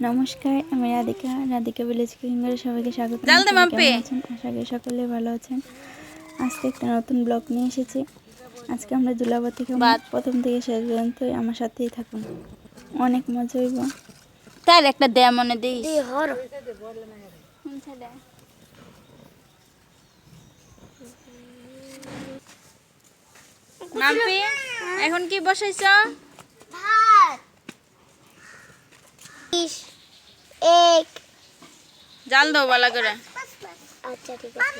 নমস্কার আমি রাধিকা রাধিকা ভিলেজ কুকিংয়ের সবাইকে স্বাগত। আছেন? আশা করি সকলে ভালো আছেন। আজকে একটা নতুন ব্লগ নিয়ে এসেছি। আজকে আমরা দুলাবাতি খাব বাদ। প্রথম থেকে শেষ পর্যন্ত আমার সাথেই থাকুন। অনেক মজা হইব। তার একটা দেয়া মনে দিই এখন কি বসাইছ? বিশ এক। জাল দাও বালা করে। আচ্ছা ঠিক আছে।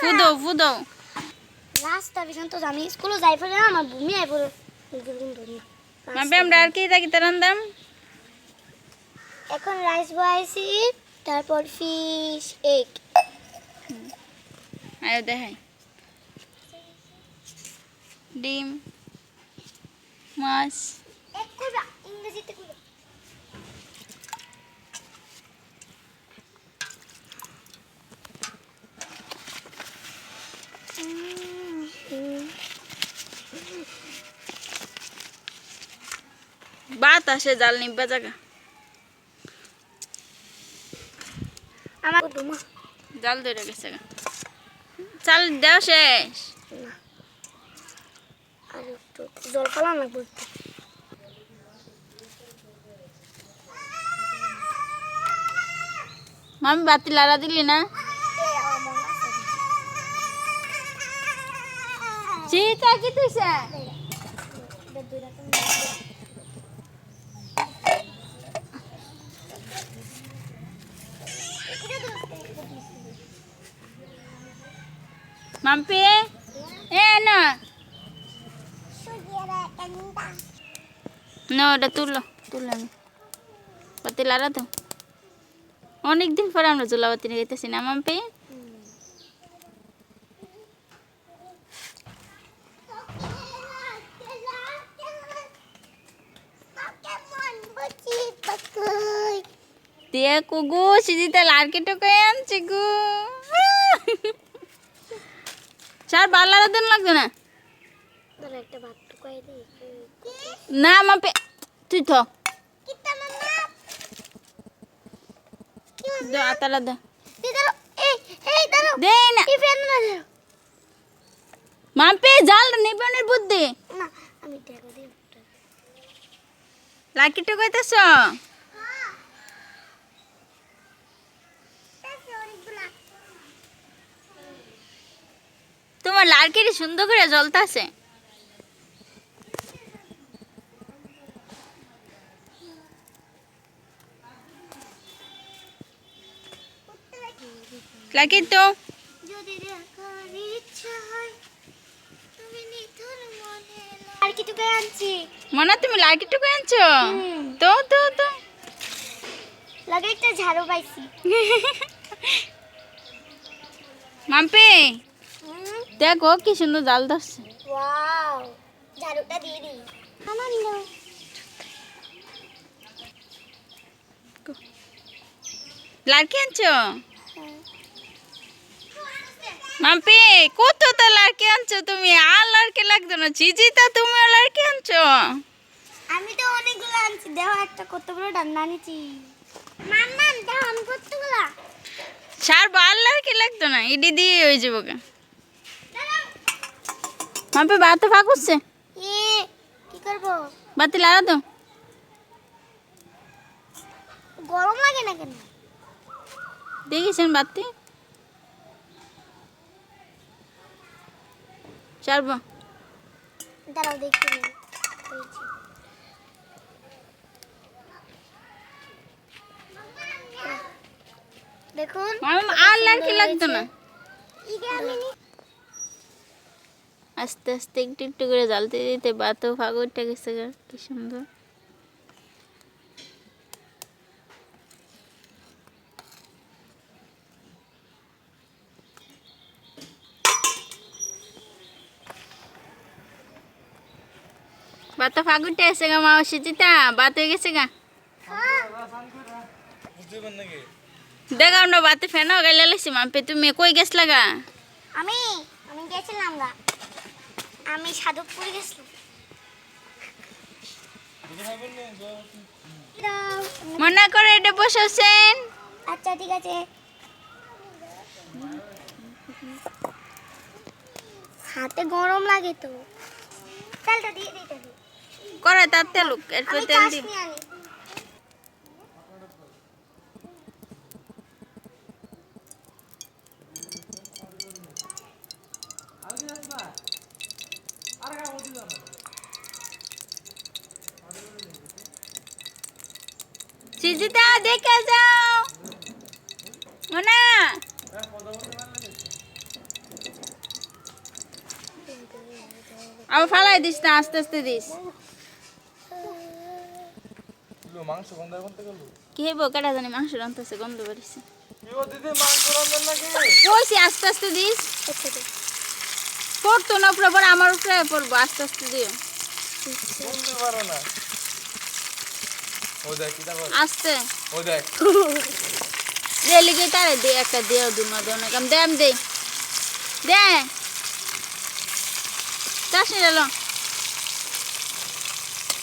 ফুদো ফুদো রাস্তা পিছন তো আমি স্কুলে যাই ফেলে না আমার ভূমি আই পড়ে। মাম্পি আমরা আর কি থাকি তার দাম? এখন রাইস বয়েছি তারপর ফিশ এগ আয়ো দেখাই। ডিম মাছ। ইংরেজিতে কইবা বাত আসে জাল নিব্বা জায়গা। আমার জাল ধরে গেছে গা। চাল দেও শেষ। আর একটু জল লাগবে একটু মামি বাতি লাড়া দিলি না? চিতা কি তুইছে মাম্পি এ না না ওটা তুললো তুললো আমি বাতি লাড়া তো অনেকদিন পরে আমরা জোলাবাতি নিয়ে গেতেছি না মাম্পি দিয়ে কুগু সিজিতে লাড়কি টুকে আনছি গু। চার বার লাড়া দিন লাগবে না না মাম্পি তুই আতালা দে। দে না। দাঁড়াও মাম্পি জাল নিবনের বুদ্ধি। না আমি টাকা দিই লাড়কি টুকাইতেছ তোমার লাড়কিটি সুন্দর করে জ্বলতাছে। লাকি তো। যদি দেখার ইচ্ছা হয় তুমি নিথুর মনে আর কি টুকাই আনছি। মনে তুমি লাড়কি টুকাই আনছো তো তো তো। লাগে একটা ঝাড়ু পাইছি। মাম্পি। দেখো কি সুন্দর জাল ধরছে। ওয়াও ঝাড়ুটা দিয়ে দিই আনন্দ লাড়কি আনছো? মাম্পি কত তো লাড়কি আনছো তুমি? আর লাড়কি লাগতো না। চিজিতা তুমিও লাড়কি আনছো? আমি তো অনেকগুলো আনছি। দেখো একটা কতগুলো ডান্না আনিছি। মাম্মা দেখো আমি কতগুলো? সার বার লাড়কি লাগতো না। ইডি দিয়ে হয়ে যাব মাম্পি বাতে ফাঁকুচ্ছে এ কি করব? বাতি লাড়া তো। গরম লাগে না কেন? দেখিছেন বাতি? সারবো দাঁড়াও দেখতে দেখুন। আর লাগতো নি- আস্তে আস্তে একটু একটু করে জ্বালতে দিতে বাতো ফাগরটা গেছে কি সুন্দর। বাতো ফাগুরটা এসে গা মা সিজিতা বাত হয়ে গেছে গা। দেখ আমরা বাতে ফেনা গেলে লাইছি মাম্পে, তুমি কই গেছলা গা? আমি আমি গেছিলাম গা। আমি সাধকপুর গেছিলাম। মনে করে এটা বসেছেন? আচ্ছা ঠিক আছে। হাতে গরম লাগে তো। তেলটা দিয়ে হবে। করে তার তেলুক এরপর তেল দিই চাশনি আনি সিজিতা দেখে যাও। মোনা। আবার ফালাই দিস না আস্তে আস্তে দিস। কি হইব কেটা জানি মাংস গন্ধ বেরিয়েছে কইছি আস্তে আস্তে দিস। পড়তো না উপরে আমার উপরে পড়ব আস্তে আস্তে দিও। ও দেখ কি তারপর আস্তে ও দেখ। দে লিগে তারে দে একটা দেও দুমা দেও না কাম দে আমি দে। দে। চাষ নিয়ে এলো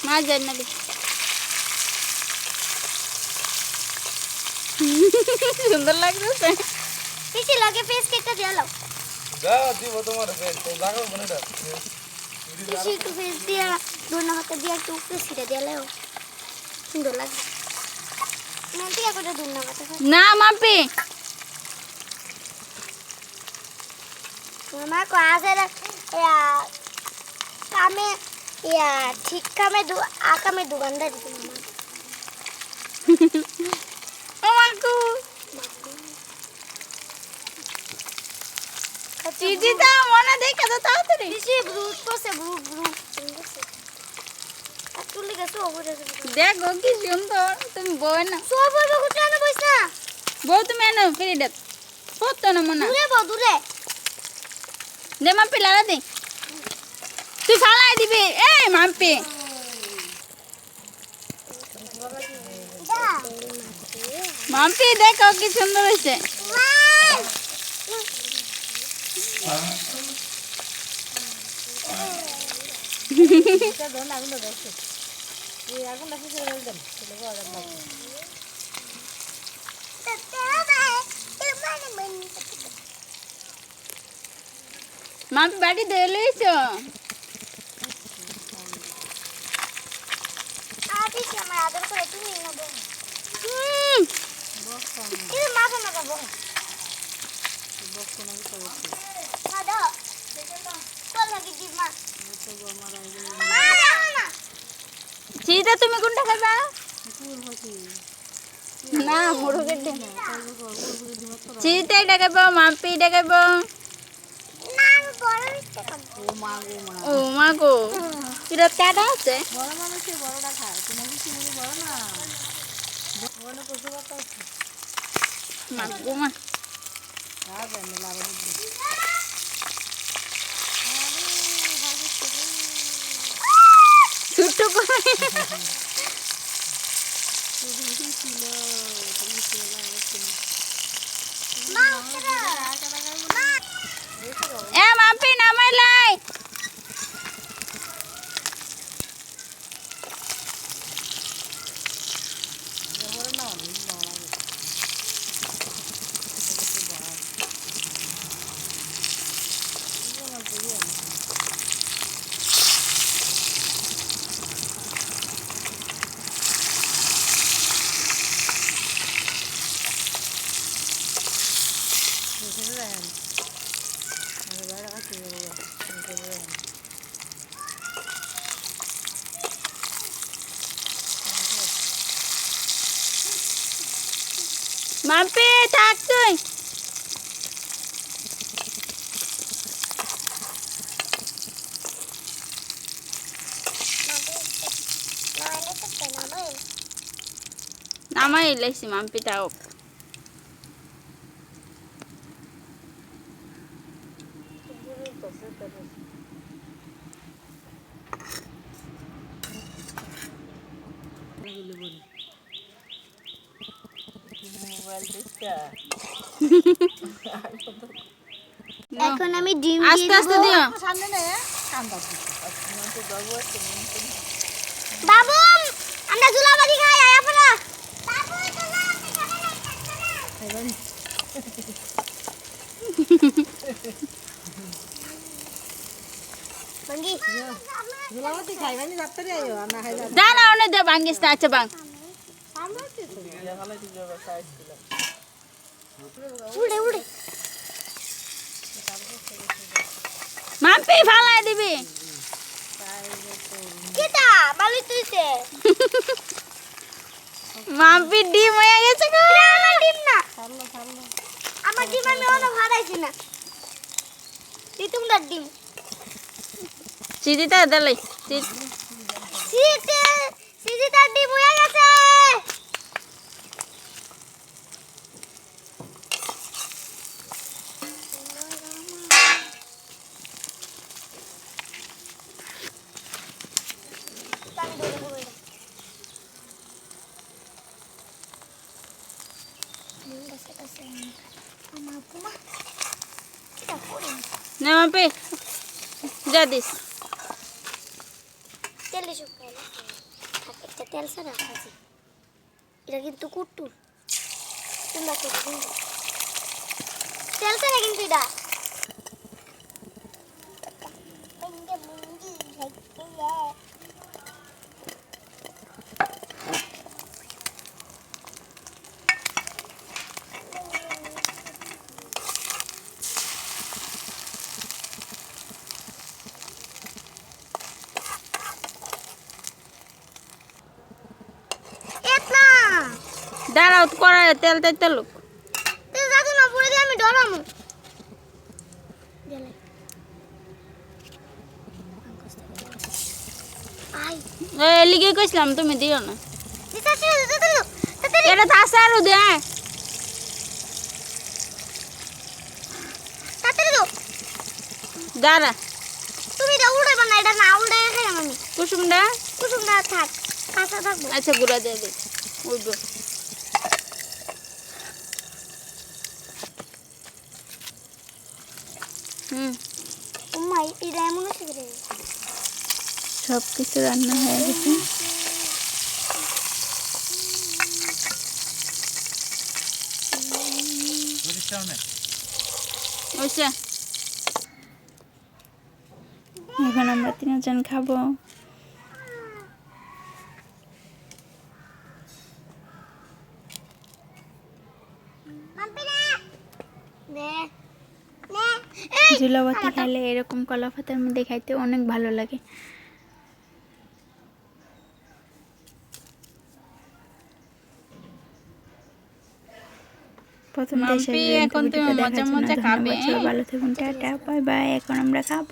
মাছ যাই না দে সুন্দর লাগতেছে। পিছি লগে ফেস কেকটা দিয়ে লাও যা দিব তোমার ফেস তো জাগো বনে দা পিছি একটু ফেস দিয়ে দোনা হাতে দিয়ে একটু উপরে ছিটে দিয়ে লাও সুন্দর লাগে। না মাপি মা কো আছে ইয়া কামে ইয়া ঠিক কামে দু আকামে দোকানদার দিতে মামা। আমাকু চিজি তা মনে দেখে তো তাড়াতাড়ি। পিছি ব্রুট করছে ব্রুট ব্রুট সুন্দর আর তুলি গেছে ওপরে দেখো কি সুন্দর তুমি বই না। সব বলব কোথায় না বইস বউ তুমি এনো ফিরে দেব পড়তো না মনে দূরে বউ দূরে। দে মাম্পি লালা দে। তুই ফালাই দিবি। এই মাম্পি। মাম্পি দেখো কি সুন্দর হয়েছে। এই আগুনটা শেষে ফেলবেন সেটা গরম লাগবে মামি বাড়ি দিলেইছ আদর করে তুমি নেব মাথা মাথা বহ মাদা তোর নাকি দিমা তো গো মারা না তুমি কোনটা খাবা না, মুরগের ডিম। চিতা এটা খাব মাম্পি এটা খাব না বড় ও মা গো কিরত কাটা আছে? মা গো মা ছোট্ট করে মা উতরা মা। Eh, maafin, amalah. লাই মাম্পি থাক তুই না এলে তো কেন ভাই নামাই লাইছি মাম্পি তাও এখন আমি ডিম আস্তে আস্তে দিও। সামনে নে বাবু আমরা জুলাবাদি খাই আয়া পড়া। বাবু জুলাবাদি খাবে না বাং উড়ে উড়ে। মাম্পি ফালাই দিবি। কেটা বালি তুইছে। মাম্পি ডিম হয়ে গেছে গো। আমার ডিম না। আমার ডিম আমি অন্য হারাইছি না। ডিম। চিদিটা ডিম হয়ে গেছে আমার পুমা এটা করি নে মাম্পি যা দিস তেল শুকাই একটা তেল ছাড়া আছে এটা কিন্তু কুট্টুর তোমরা তেল ছাড়া কিন্তু এটা এত না দাঁড়াও করা তেল তেল তেল। তেল যাতে না পড়ে দিয়ে আমি ডরামু গেলে। আই। এ লিগে কইছিলাম তুমি দিও না। দিল এটা তো আছে আরও দে। দাঁড়া। তুমি এটা উড়ে বানা এটা না উড়ে খাই আমি। কুসুমটা? কুসুম না থাক কাঁচা থাকব। আচ্ছা গুঁড়া দিয়ে দিই উঠবো। সব কিছু রান্না হয়ে গেছে। এখন আমরা তিনজন খাব। মাম্পি ঝুলাবাতি খাইলে এরকম কলা পাতার মধ্যে খাইতে অনেক ভালো লাগে। প্রথম এখন তুমি মজা মজা খাবে। ভালো থাকুন টাটা বাই বাই এখন আমরা খাব।